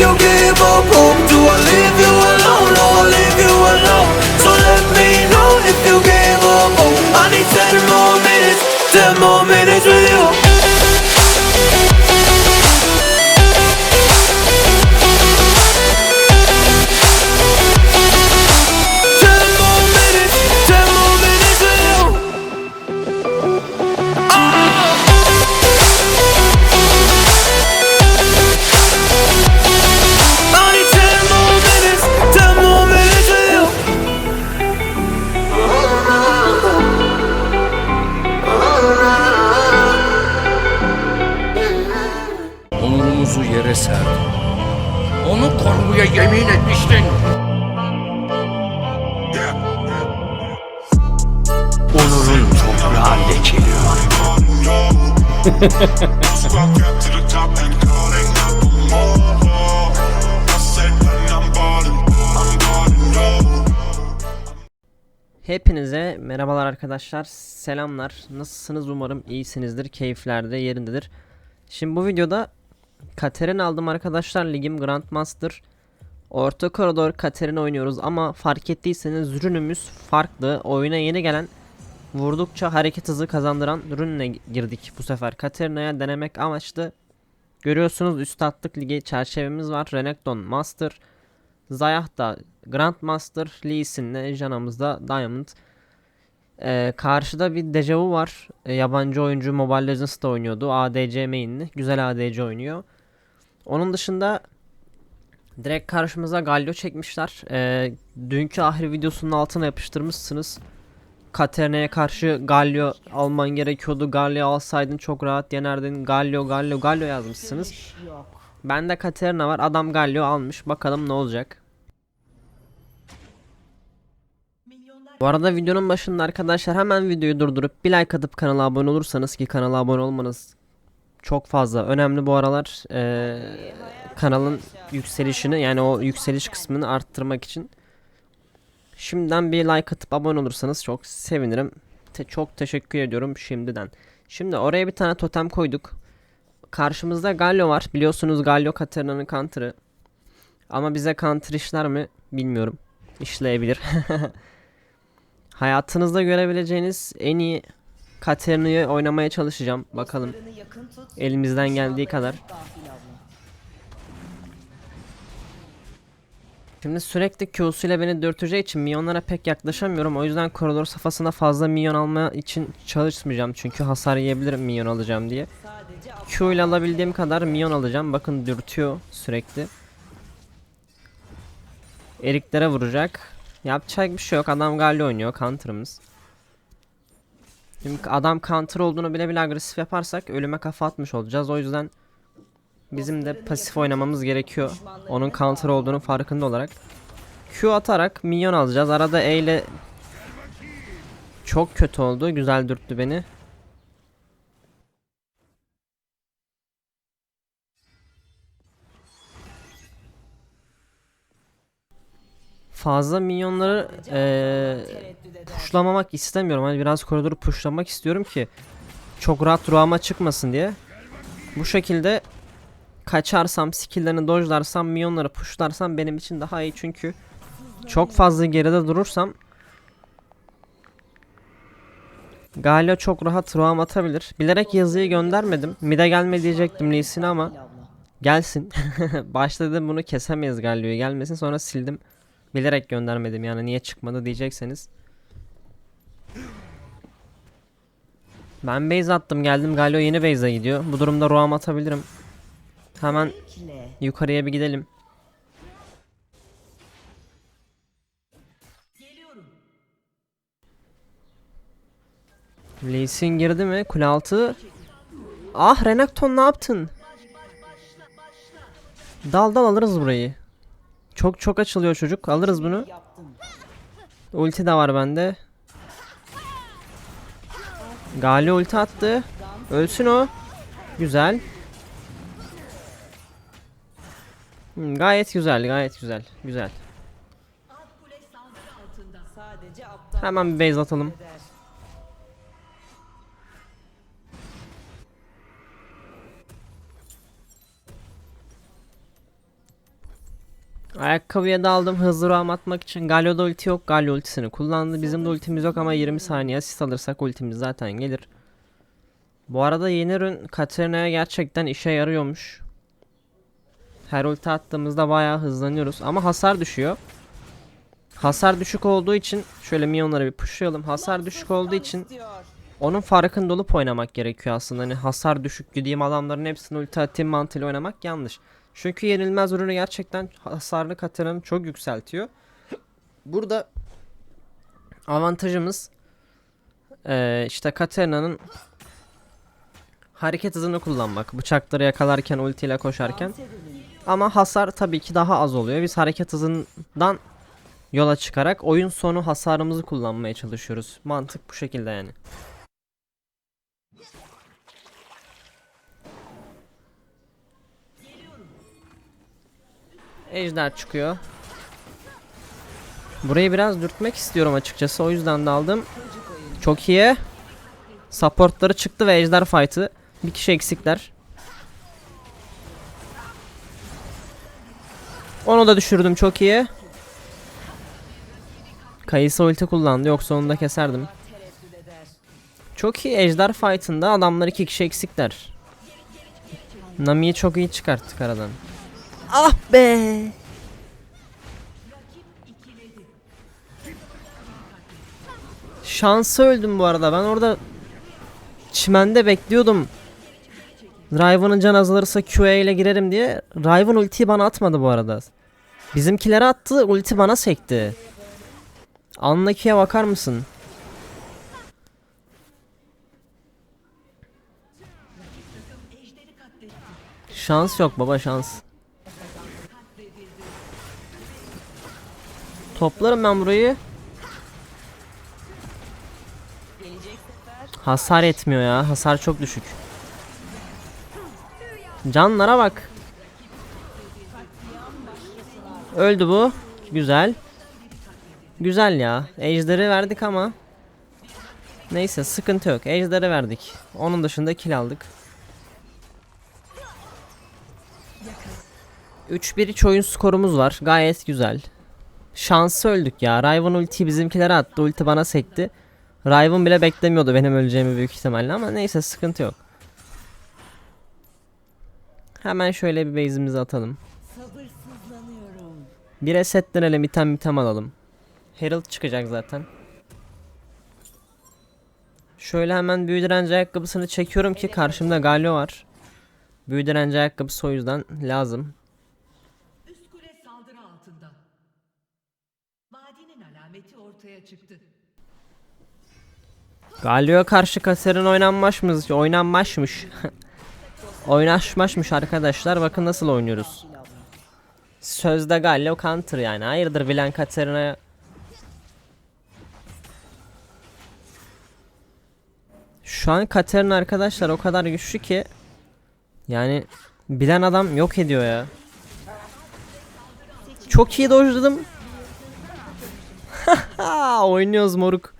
용을 보고 Onurumuzu yere serdin. Onu korumaya yemin etmiştin. Onurun toprağı lekeliyor. Hepinize merhabalar arkadaşlar. Selamlar. Nasılsınız? Umarım iyisinizdir. Keyiflerde yerindedir. Şimdi bu videoda Katerin aldım arkadaşlar. Ligim Grandmaster. Orta koridor Katerin oynuyoruz ama fark ettiyseniz ürünümüz farklı. Oyuna yeni gelen vurdukça hareket hızı kazandıran ürünle girdik bu sefer. Katerina'ya denemek amaçlı. Görüyorsunuz üst atlık ligi çerçevemiz var. Renekton Master. Zayah da Grandmaster, Lee Sin'le Jana'mızda Diamond. Ee, karşıda bir Dejavu var. Ee, yabancı oyuncu Mobile Legends'ta oynuyordu. ADC main'li. Güzel ADC oynuyor. Onun dışında direkt karşımıza Galio çekmişler. Ee, dünkü ahir videosunun altına yapıştırmışsınız. Katerina'ya karşı Galio alman gerekiyordu. Galio alsaydın çok rahat yenerdin. Galio, Galio, Galio yazmışsınız. Bende Katerina var. Adam Galio almış. Bakalım ne olacak. Bu arada videonun başında arkadaşlar hemen videoyu durdurup bir like atıp kanala abone olursanız ki kanala abone olmanız çok fazla önemli bu aralar Ee, kanalın yükselişini yani o yükseliş kısmını arttırmak için şimdiden bir like atıp abone olursanız çok sevinirim. Te- çok teşekkür ediyorum şimdiden. Şimdi oraya bir tane totem koyduk. Karşımızda Galio var. Biliyorsunuz Galio Katarina'nın counter'ı. Ama bize counter işler mi bilmiyorum. İşleyebilir. Hayatınızda görebileceğiniz en iyi Katerina'yı oynamaya çalışacağım. Bakalım elimizden geldiği kadar. Şimdi sürekli Q'suyla beni dürteceği için minyonlara pek yaklaşamıyorum. O yüzden koridor safhasında fazla minyon alma için çalışmayacağım. Çünkü hasar yiyebilirim minyon alacağım diye. Q ile alabildiğim kadar minyon alacağım. Bakın dürtüyor sürekli. Eriklere vuracak. Yapacak bir şey yok. Adam Galio oynuyor. Counter'ımız. Şimdi adam counter olduğunu bile bile agresif yaparsak ölüme kafa atmış olacağız. O yüzden bizim de pasif oynamamız gerekiyor. Onun counter olduğunu farkında olarak. Q atarak minyon alacağız. Arada E ile çok kötü oldu. Güzel dürttü beni. Fazla minyonları eee pushlamamak istemiyorum. Hani biraz koridoru pushlamak istiyorum ki çok rahat ruhama çıkmasın diye. Bu şekilde kaçarsam, skill'lerini dojlarsam, minyonları pushlarsam benim için daha iyi çünkü çok fazla geride durursam Galio çok rahat ruham atabilir. Bilerek yazıyı göndermedim. Mide gelme diyecektim Lee Sin'e ama gelsin. Başta dedim bunu kesemeyiz Galio'yu gelmesin sonra sildim. Bilerek göndermedim yani niye çıkmadı diyecekseniz. Ben base attım geldim Galio yeni base'e gidiyor. Bu durumda roam atabilirim. Hemen yukarıya bir gidelim. Lee Sin girdi mi? Kule altı. Ah Renekton ne yaptın? Dal dal alırız burayı. Çok çok açılıyor çocuk. Alırız bunu. Ulti de var bende. Gali ulti attı. Ölsün o. Güzel. Hmm, gayet güzel, gayet güzel. Güzel. Hemen bir base atalım. Ayakkabıya daldım hızlı roam atmak için. Galio'da ulti yok. Galio ultisini kullandı. Bizim de ultimiz yok ama 20 saniye asist alırsak ultimiz zaten gelir. Bu arada yeni ürün Katarina'ya gerçekten işe yarıyormuş. Her ulti attığımızda bayağı hızlanıyoruz ama hasar düşüyor. Hasar düşük olduğu için şöyle minyonları bir pushlayalım. Hasar düşük olduğu için onun farkında olup oynamak gerekiyor aslında. Hani hasar düşük gideyim adamların hepsini ulti atayım mantığıyla oynamak yanlış. Çünkü yenilmez ürünü gerçekten hasarlı Katarina'nı çok yükseltiyor. Burada avantajımız eee, işte Katarina'nın hareket hızını kullanmak. Bıçakları yakalarken ultiyle koşarken. Ama hasar tabii ki daha az oluyor. Biz hareket hızından yola çıkarak oyun sonu hasarımızı kullanmaya çalışıyoruz. Mantık bu şekilde yani. Ejder çıkıyor. Burayı biraz dürtmek istiyorum açıkçası. O yüzden de aldım. Çok iyi. Supportları çıktı ve ejder fight'ı. Bir kişi eksikler. Onu da düşürdüm çok iyi. Kayısı ulti kullandı yoksa onu da keserdim. Çok iyi ejder fight'ında adamlar iki kişi eksikler. Nami'yi çok iyi çıkarttık aradan. Ah be. Şansı öldüm bu arada. Ben orada çimende bekliyordum. Riven'ın can azalırsa QA ile girerim diye. Riven ultiyi bana atmadı bu arada. Bizimkilere attı, ulti bana sekti. Anlaki'ye bakar mısın? Şans yok baba şans. Toplarım ben burayı. Hasar etmiyor ya. Hasar çok düşük. Canlara bak. Öldü bu. Güzel. Güzel ya. Ejder'i verdik ama. Neyse sıkıntı yok. Ejder'i verdik. Onun dışında kill aldık. 3-1 oyun skorumuz var. Gayet güzel. Şansı öldük ya. Riven ulti bizimkilere attı. Ulti bana sekti. Riven bile beklemiyordu benim öleceğimi büyük ihtimalle ama neyse sıkıntı yok. Hemen şöyle bir base'imizi atalım. Bir resetlenelim item item alalım. Herald çıkacak zaten. Şöyle hemen büyü direnci ayakkabısını çekiyorum ki karşımda Galio var. Büyü direnci ayakkabısı o yüzden lazım. Vadinin alameti ortaya çıktı. Galio karşı Kaser'in oynanmaşmış, oynanmaşmış. Oynaşmaşmış arkadaşlar. Bakın nasıl oynuyoruz. Sözde Galio counter yani. Hayırdır bilen Katerina'ya Şu an Katerina arkadaşlar o kadar güçlü ki yani bilen adam yok ediyor ya. Çok iyi dojladım. Oynuyoruz moruk.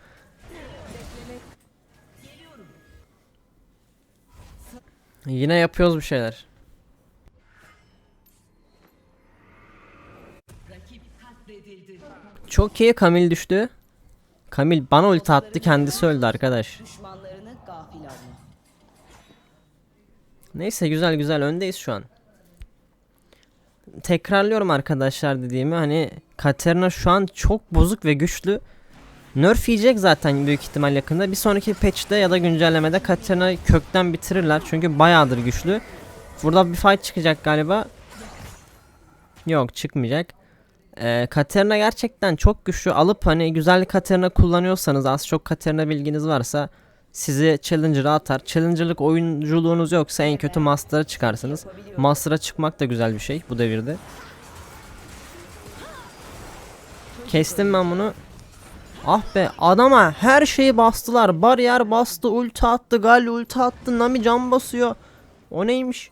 Yine yapıyoruz bir şeyler. Çok iyi Kamil düştü. Kamil bana ulti attı kendisi öldü arkadaş. Neyse güzel güzel öndeyiz şu an. Tekrarlıyorum arkadaşlar dediğimi hani Katerina şu an çok bozuk ve güçlü. Nerf yiyecek zaten büyük ihtimal yakında. Bir sonraki patch'te ya da güncellemede Katerina'yı kökten bitirirler. Çünkü bayağıdır güçlü. Burada bir fight çıkacak galiba. Yok çıkmayacak. Ee, Katerina gerçekten çok güçlü. Alıp hani güzel Katerina kullanıyorsanız az çok Katerina bilginiz varsa sizi Challenger'a atar. Challenger'lık oyunculuğunuz yoksa en kötü Master'a çıkarsınız. Master'a çıkmak da güzel bir şey bu devirde. Kestim ben bunu. Ah be adama her şeyi bastılar. Bariyer bastı, ulti attı, Gal ulti attı, Nami can basıyor. O neymiş?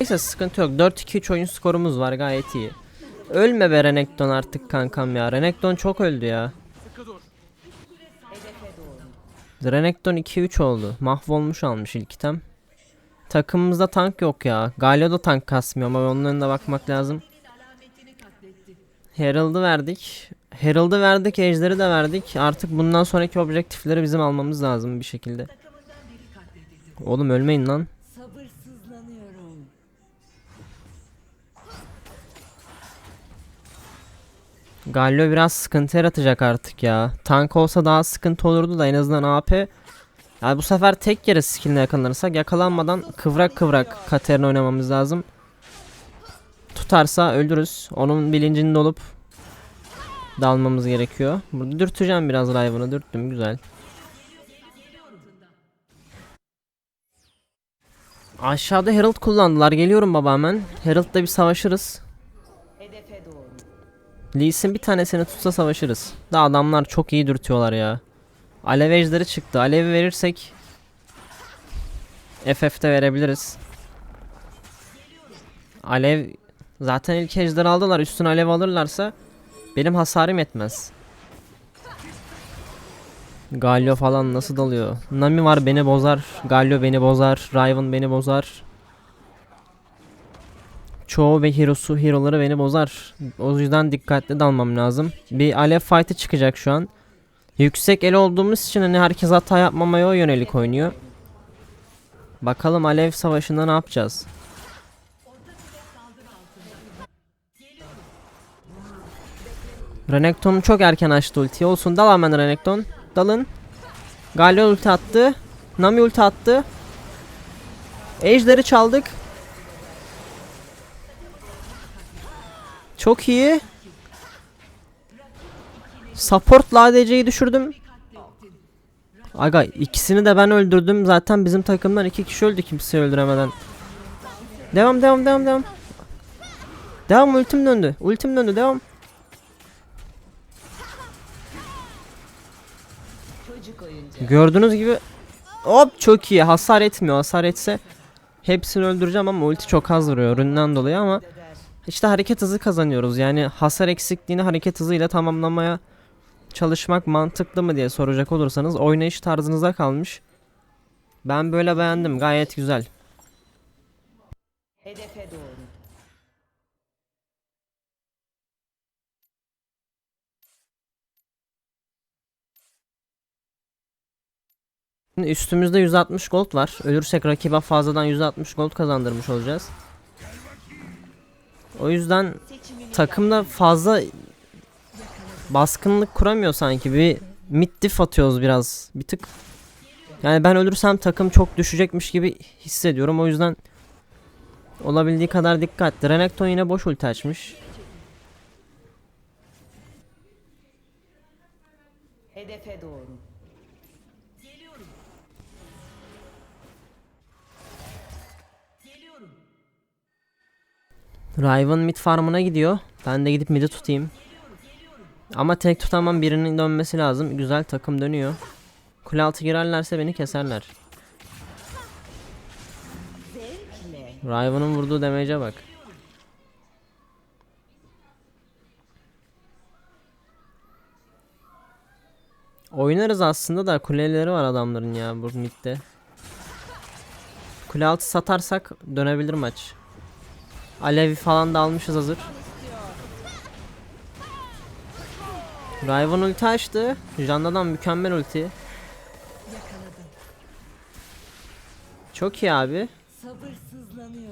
Neyse sıkıntı yok. 4-2-3 oyun skorumuz var gayet iyi. Ölme be Renekton artık kankam ya. Renekton çok öldü ya. Renekton 2-3 oldu. Mahvolmuş almış ilk item. Takımımızda tank yok ya. Galio da tank kasmıyor ama onun önüne bakmak lazım. Herald'ı verdik. Herald'ı verdik, Ejder'i de verdik. Artık bundan sonraki objektifleri bizim almamız lazım bir şekilde. Oğlum ölmeyin lan. Galio biraz sıkıntı yaratacak artık ya. Tank olsa daha sıkıntı olurdu da en azından AP. Yani bu sefer tek yere skill'le yakalanırsak yakalanmadan kıvrak kıvrak Katerina oynamamız lazım. Tutarsa öldürürüz. Onun bilincinde olup dalmamız gerekiyor. Burada dürteceğim biraz Riven'ı. Dürttüm güzel. Aşağıda Herald kullandılar. Geliyorum baba hemen. Herald'la bir savaşırız. Hedefe doğru. Lee Sin bir tanesini tutsa savaşırız. Da adamlar çok iyi dürtüyorlar ya. Alev ejderi çıktı. Alevi verirsek FF'de verebiliriz. Alev zaten ilk ejder aldılar. Üstüne alev alırlarsa benim hasarım etmez. Galio falan nasıl dalıyor? Nami var beni bozar. Galio beni bozar. Riven beni bozar. Çoğu ve hero'su hero'ları beni bozar. O yüzden dikkatli dalmam lazım. Bir alev fight'ı çıkacak şu an. Yüksek el olduğumuz için hani herkes hata yapmamaya o yönelik oynuyor. Bakalım alev savaşında ne yapacağız? Renekton çok erken açtı ultiyi. Olsun dal hemen Renekton. Dalın. Galio ulti attı. Nami ulti attı. Ejder'i çaldık. Çok iyi. Support'la ADC'yi düşürdüm. Aga ikisini de ben öldürdüm. Zaten bizim takımdan iki kişi öldü kimseyi öldüremeden. Devam devam devam devam. Devam ultim döndü. Ultim döndü devam. Gördüğünüz gibi hop çok iyi. Hasar etmiyor. Hasar etse hepsini öldüreceğim ama ulti çok az vuruyor üründen dolayı ama. İşte hareket hızı kazanıyoruz. Yani hasar eksikliğini hareket hızıyla tamamlamaya çalışmak mantıklı mı diye soracak olursanız oynayış tarzınıza kalmış. Ben böyle beğendim. Gayet güzel. Hedefe doğru. Üstümüzde 160 gold var. Ölürsek rakibe fazladan 160 gold kazandırmış olacağız. O yüzden takımda fazla baskınlık kuramıyor sanki. Bir mid diff atıyoruz biraz. Bir tık. Yani ben ölürsem takım çok düşecekmiş gibi hissediyorum. O yüzden olabildiği kadar dikkatli. Renekton yine boş ulti açmış. Hedefe doğru. Riven mid farmına gidiyor. Ben de gidip mid'i tutayım. Ama tek tutamam birinin dönmesi lazım. Güzel takım dönüyor. Kule altı girerlerse beni keserler. Riven'ın vurduğu damage'e bak. Oynarız aslında da kuleleri var adamların ya bu midde. Kule altı satarsak dönebilir maç. Alevi falan da almışız hazır. Riven ulti açtı. Janda'dan mükemmel ulti. Çok iyi abi.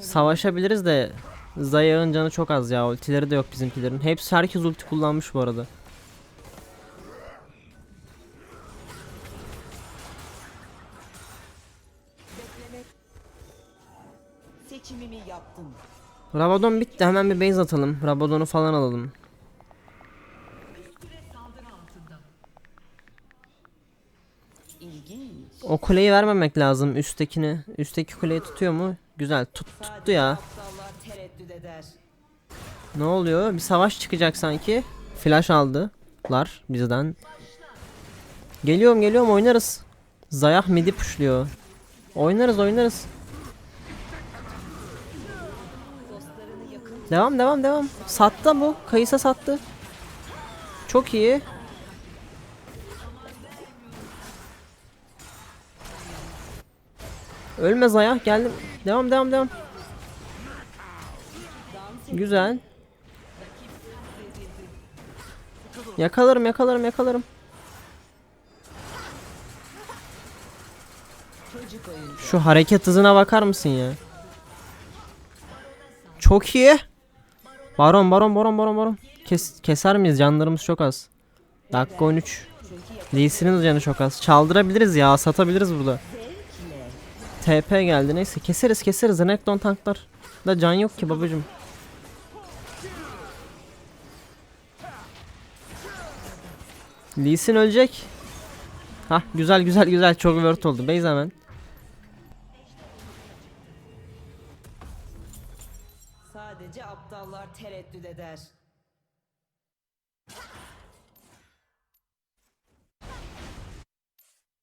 Savaşabiliriz de Zayağın canı çok az ya. Ultileri de yok bizimkilerin. Hepsi herkes ulti kullanmış bu arada. Rabadon bitti. Hemen bir base atalım. Rabadon'u falan alalım. O kuleyi vermemek lazım üsttekini. Üstteki kuleyi tutuyor mu? Güzel. Tut, tuttu ya. Ne oluyor? Bir savaş çıkacak sanki. Flash aldılar bizden. Geliyorum geliyorum oynarız. Zayah midi pushluyor. Oynarız oynarız. Devam devam devam. Sattı bu. Kayısa sattı. Çok iyi. Ölme Zaya geldim. Devam devam devam. Güzel. Yakalarım yakalarım yakalarım. Şu hareket hızına bakar mısın ya? Çok iyi. Baron baron baron baron baron. Kes, keser miyiz? Canlarımız çok az. Dakika 13. Lee Sin'in de canı çok az. Çaldırabiliriz ya. Satabiliriz burada. TP geldi. Neyse keseriz keseriz. Renekton tanklar. Da can yok ki babacım. Lee ölecek. Hah güzel güzel güzel çok word oldu. Base hemen. Tereddüt eder.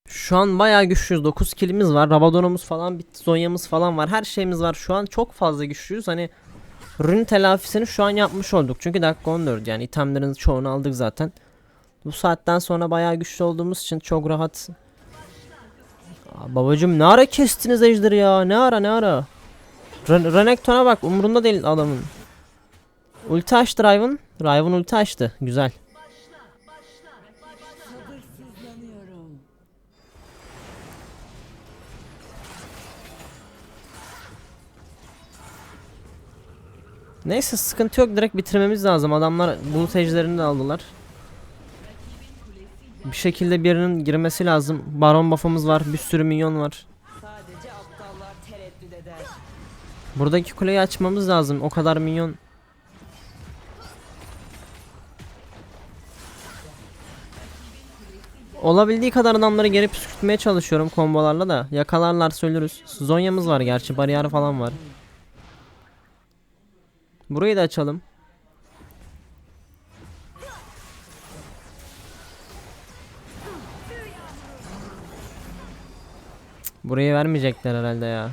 Şu an bayağı güçlüyüz. 9 kilimiz var. Rabadonumuz falan bitti. Zonya'mız falan var. Her şeyimiz var. Şu an çok fazla güçlüyüz. Hani rün telafisini şu an yapmış olduk. Çünkü dakika 14 yani itemlerin çoğunu aldık zaten. Bu saatten sonra bayağı güçlü olduğumuz için çok rahat. Aa, babacım ne ara kestiniz ejderi ya? Ne ara ne ara? Ren Renekton'a bak umurunda değil adamın. Ulti açtı Riven. Riven ulti. Güzel. Neyse sıkıntı yok direkt bitirmemiz lazım. Adamlar bulut ejderini de aldılar. Bir şekilde birinin girmesi lazım. Baron buff'ımız var. Bir sürü minyon var. Buradaki kuleyi açmamız lazım. O kadar minyon. Olabildiği kadar adamları geri püskürtmeye çalışıyorum kombolarla da. Yakalarlarsa ölürüz. Zonya'mız var gerçi. Bariyer falan var. Burayı da açalım. Burayı vermeyecekler herhalde ya.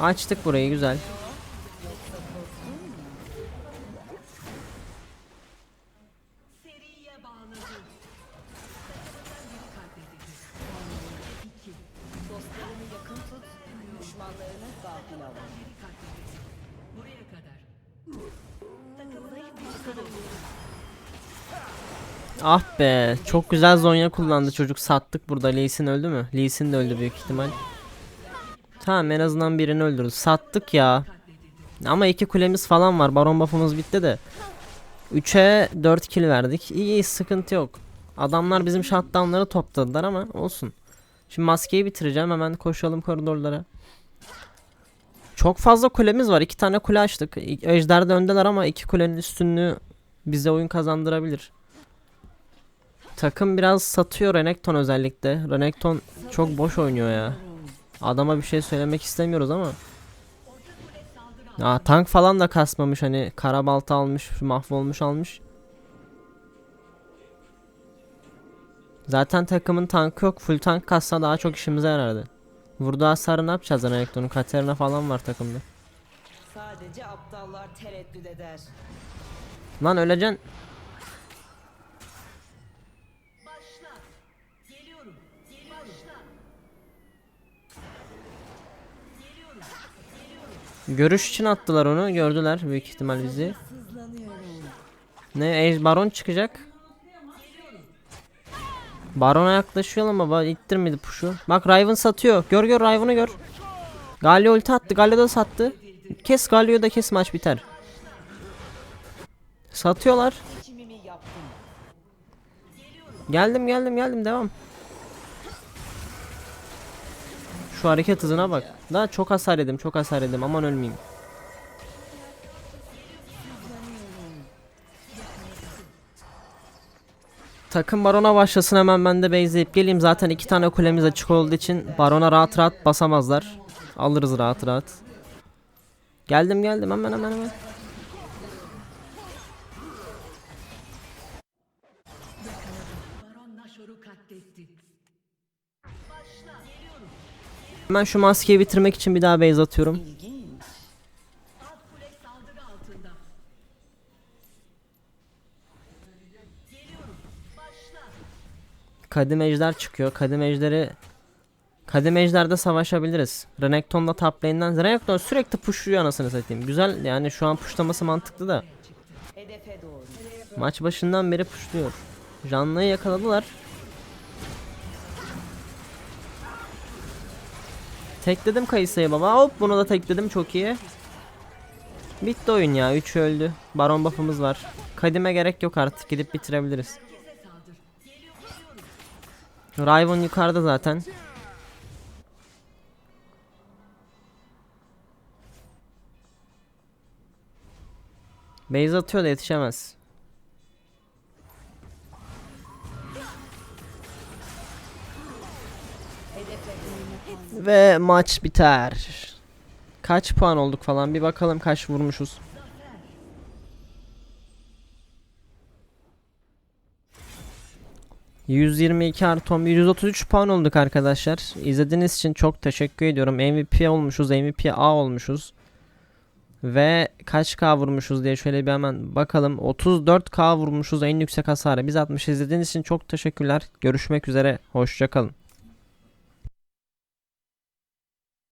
Açtık burayı güzel. Ah be çok güzel zonya kullandı çocuk sattık burada Lee Sin öldü mü? Lee Sin de öldü büyük ihtimal. Tamam en azından birini öldürdü. Sattık ya. Ama iki kulemiz falan var. Baron buff'ımız bitti de. 3'e 4 kill verdik. İyi iyi sıkıntı yok. Adamlar bizim shutdown'ları topladılar ama olsun. Şimdi maskeyi bitireceğim. Hemen koşalım koridorlara. Çok fazla kulemiz var. İki tane kule açtık. Ejder de öndeler ama iki kulenin üstünlüğü bize oyun kazandırabilir. Takım biraz satıyor Renekton özellikle. Renekton çok boş oynuyor ya. Adama bir şey söylemek istemiyoruz ama. Ya tank falan da kasmamış hani karabalta almış, mahvolmuş almış. Zaten takımın tankı yok. Full tank kassa daha çok işimize yarardı. Vurdu hasarı ne yapacağız Renekton'un? Katerina falan var takımda. Sadece aptallar tereddüt eder. Lan öleceksin. Başla. Geliyorum. Geliyorum. Başla. Geliyorum. Geliyorum. Görüş için attılar onu. Gördüler büyük ihtimal bizi. Ne? Ej Baron çıkacak. Baron'a yaklaşıyalım baba. İttirmedi puşu. Bak Riven satıyor. Gör gör Riven'ı gör. Galio ulti attı. Galio da sattı. Kes Galio'yu da kes maç biter. Satıyorlar. Geldim geldim geldim devam. Şu hareket hızına bak. Daha çok hasar yedim çok hasar yedim aman ölmeyeyim. Takım barona başlasın hemen ben de base'leyip geleyim. Zaten iki tane kulemiz açık olduğu için barona rahat rahat basamazlar. Alırız rahat rahat. Geldim geldim hemen hemen hemen. Hemen şu maskeyi bitirmek için bir daha base atıyorum. Kadim Ejder çıkıyor. Kadim Ejder'i Kadim Ejder'de savaşabiliriz. Renekton da top lane'den. Renekton sürekli pushluyor anasını satayım. Güzel yani şu an pushlaması mantıklı da. Maç başından beri pushluyor. Canlı'yı yakaladılar. Tekledim Kayısı'yı baba. Hop bunu da tekledim çok iyi. Bitti oyun ya. 3 öldü. Baron buff'ımız var. Kadime gerek yok artık. Gidip bitirebiliriz. Riven yukarıda zaten. Base atıyor da yetişemez. Ve maç biter. Kaç puan olduk falan bir bakalım kaç vurmuşuz. ...122 artı 11, 133 puan olduk arkadaşlar. İzlediğiniz için çok teşekkür ediyorum. MVP olmuşuz, MVP A olmuşuz. Ve kaç K vurmuşuz diye şöyle bir hemen bakalım. 34K vurmuşuz en yüksek hasarı. Biz atmış izlediğiniz için çok teşekkürler. Görüşmek üzere. Hoşçakalın.